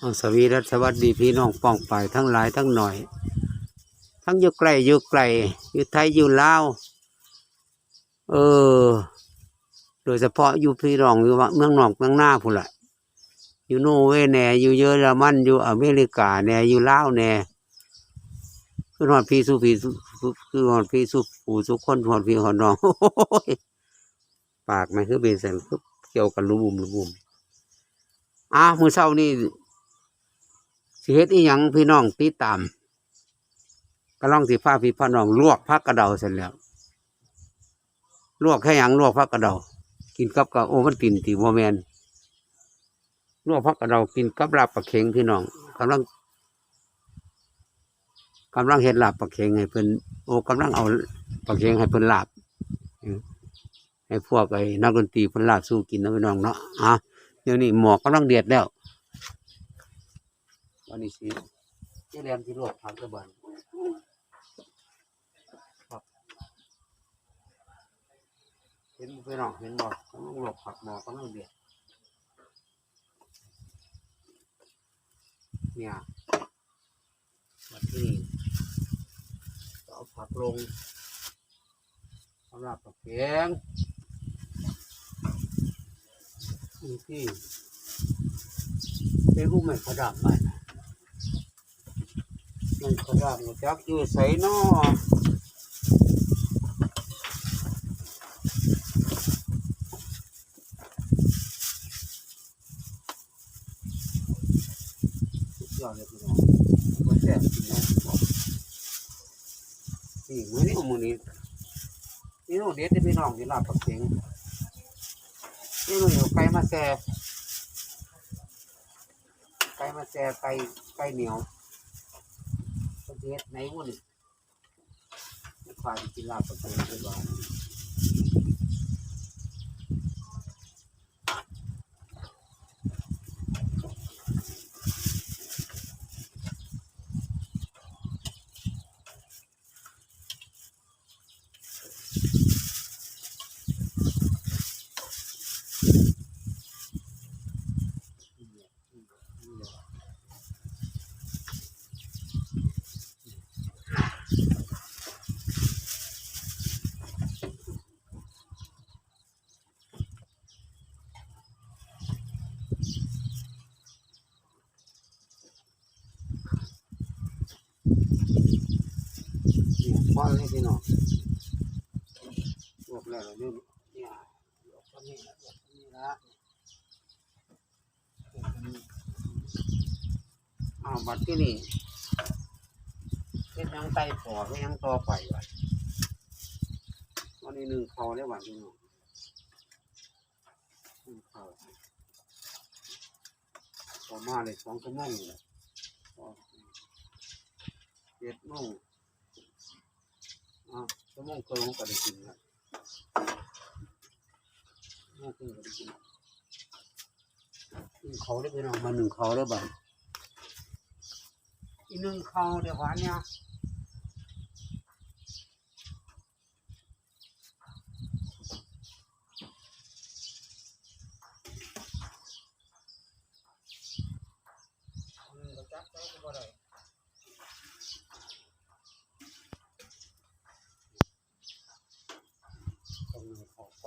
เอาสวีรัสวัสดีพี่น้องป้องไปทั้งหลายทั้งหน่อย ทั้งอยู่ไกลอยู่ไกลอยู่ไทยอยู่ลาวเออ โดยเฉพาะอยู่พี่น้องอยู่เมืองนอกเมืองหน้าพุ่นละอยู่โนเวย์แน่อยู่เยอรมันอยู่อเมริกาแน่อยู่ลาวแน่คือหอดพี่สู้พี่สู้คือหอดพี่สู้ผู้สุคนหอดพี่หอดน้องปากมันคือเป็นสันเกี่ยวกับลูบุมลูบุมอะมือเช้านี่ สิเฮ็ดอีหยังพี่น้องติดตามก็ล่องสิฟ้าพี่พ่อน้องลวกพักกระเดาเสร็จแล้วลวกแค่หยังลวกพักกระเดา กินกับกับโอมันตินตีโมแมนลวกพักกระเดากินกับลาบปลาเข็งพี่น้องกำลังกำลังเห็ดลาบปลาเข็งให้เพิ่นโอ้กำลังเอาปลาเข็งให้เพิ่นลาบให้พวกไอ้นักดนตรีเพิ่นลาบสู้กินนะพี่น้องเนาะอะเดี๋ยวนี้หมอกกำลังเดือดแล้ว วันนี้สิเจ๊แรมที่ลวกผักกระบันเห็นไปหนองเห็นบอกกำลังหลบผักหมอกำลังเดือดเนี่ยมาที่นี่เอาผักลงสำหรับผักแกงนี่ที่เป็นผู้ไม่ขดับไป มันขดับมาจักอยู่ใส่นอสุดยอดเลยพี่น้องมันแซ่บจริงนะนี่มือนี้มือนี้นี่น้องเด็ดที่พี่น้องที่ลาบปักเสียงนี่น้องเอาไก่มาแซ่ไก่มาแซ่ไก่ไก่เหนียว เทศไหนวุ่นควายกินลาบปักเสียงด้วยบ้าน นี่ควายให้พี่น้องลวกแล้วเดี๋ยนี้เนี่ยลวกคนนี้ละลวกคนนี้ละอ้าวบัดที่นี่เฮ็ดหยังไต่ปอเฮ็ดหยังต่อไปวะวันนี้หนึ่งเขาได้หวันที่นึ่งหนึ่งเขาต่อมาเลยสองชั่วโมงนี่แหละ เจ็ดโมงอะชั่วโมงครึ่งก็ได้กินแล้วชั่วโมงครึ่งก็ได้กินหนึ่งเขาได้ไปน้องมาหนึ่งเขาได้บ้างอีกหนึ่งเขาเดี๋ยวหวานเนี่ยอืมก็จับได้ก็บ่ได้ต้อง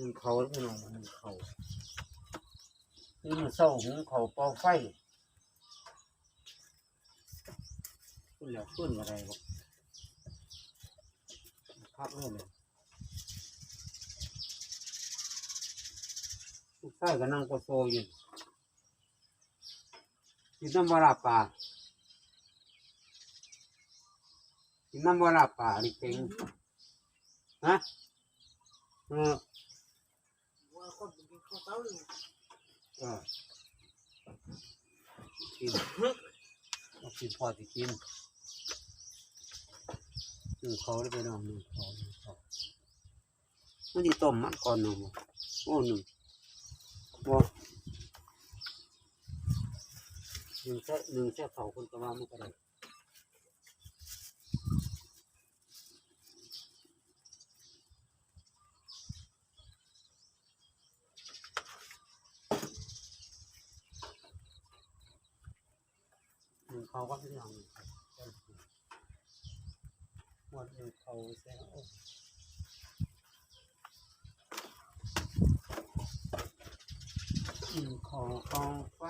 ขาก่อนขับปานนึ่งขับปานนึ่งบ่นี่บ่หนึ่งเขาแล้วพี่น้องหนึ่งเขานี่มันเศร้าหงเขาเป่าไฟขึ้นแล้วขึ้นอะไรบ่พักเลยเลยลูกชายก็นั่งกโซอยู่กินน้ำบาราป่ากินน้ำบาราป่านี่เก่งฮะเออ ข้าวเต้าเลยเออกินกินพอสิกินหนึ่งเขาได้ไปน้องหนึ่งเขาหนึ่งเขามันที่ต้มมันก่อนหนึ่งโอ้หนึ่งบ่หนึ่งแค่หนึ่งแค่เขาคนก็ว่ามันก็ได้ เขาก็ไม่เอย่าหมดหนึ่งเขาแซ่โอ้หนึ่งขากองไฟ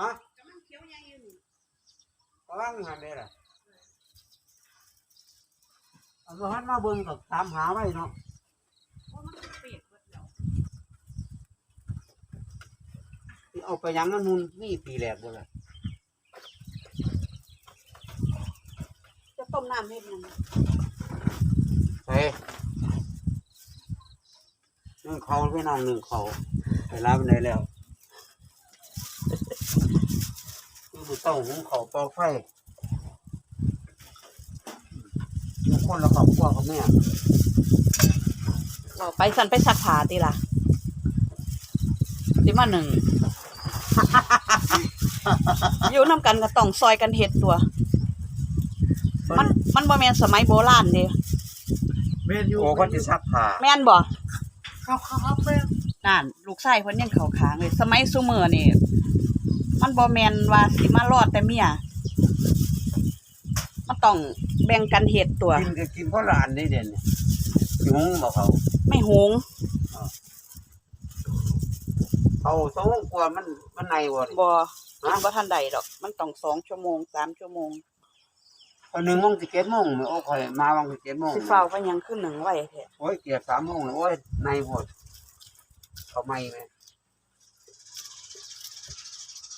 ฮะกำลังเขียวใหญ่อยู่นี่กำลังหันได้ล่ะเอามาหันมาเบิ่งกับตามหาไว้เนาะเพราะมันเป็นเปียกหมดแล้วที่เอาไปหยังนั่นนู่นนี่ปีแรกบ่ล่ะจะต้มน้ำให้มันไปหนึ่งเขาพี่น้องหนึ่งเขาไปรับได้แล้ว คือบุต้องหุงเขาวเป่าไฟทุกคนละครอบครัวกับแม่บอกไปสันไปสักผาตีล่ะสิมาหนึ่ง อยู่น้ำกันก็ต้องซอยกันเห็ดตัว มันมันบ่แม่นสมัยโบราณเด้เมนยูโอ้ก็จะซักผ้าแม่นบ่ครับครับครับแม่นนั่นลูกชายเพิ่นยังเข้าขางเลย สมัยซุมื้อนี่ มันบ่แม่นว่าสิมารอดแต่เมียมันต้องแบ่งกันเฮ็ดตัว กินก็กินเพราะหลานนี่เด่นเนี่ยยุงบอกเขา ไม่หงเขาสองกว่ามันมันในวะนี่บ่มันบ่ทันใดดอก มันต้องสองชั่วโมงสามชั่วโมงตอนหนึ่งโมงสิบเจ็ดโมงโอ้คอยมาวังสิบเจ็ดโมงสิเฝ้าไปยังขึ้นหนึ่งไว้แท้โอ้ยเกียบสามโมงเลยโอ้ยในหมดเขาไม่ไหม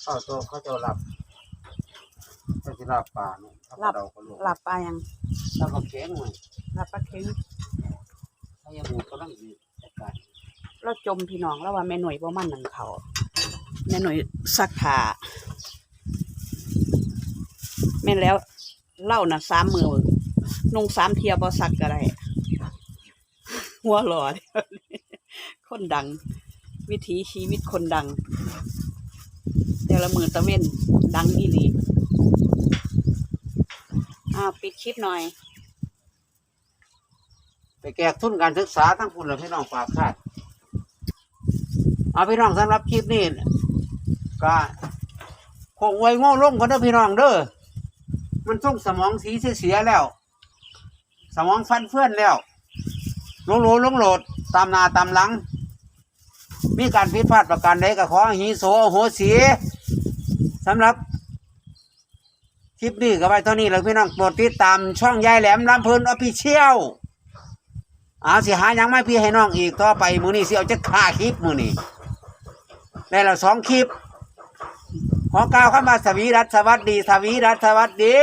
เขาตัวเขาจะหลับเขาจะหลับป่าเนี่ยเขาก็เราก็ลูกหลับปลายังแล้วก็เข็งเลยหลับปลาเค็งเขายังหูกำลังดีจัดการเราจมพี่น้องแล้วว่าแม่หน่วยบ่มันหนังเขาแม่หน่วยซักผ้าแม่นแล้วเล่าน่ะสามมือนุ่งสามเทียบ่ซักก็ได้หัวหลอดคนดัง วิถีชีวิตคนดัง แต่ละมือตะเว้นดังอีหลีอ้าวปิดคลิปหน่อย ไปแกกทุนการศึกษาทั้งคุณและพี่น้องฝากคาดเอาพี่น้องสำหรับคลิปนี้ก็คงไว้โง่ลงกันเด้อพี่น้องเด้อมันส่งสมองสีเสียแล้ว สมองฟันเฟื่อนแล้วลงโหลลงโหลดตามนาตามหลัง มีการผิดพลาดประการใดก็ขอหิโสอโหสีสำหรับคลิปนี้ก็ไว้เท่านี้เลยพี่น้องโปรดติดตามช่องยายแหลมลำเพลินออฟฟิเชียลอาสิหายังไม่พี่ให้น้องอีกต่อไปมือนี้สิเอาจะฆ่าคลิปมือนี้ได้แล้วสองคลิป ขอกล่าวคำว่าสวีรัตสวัสดี สวีรัตสวัสดี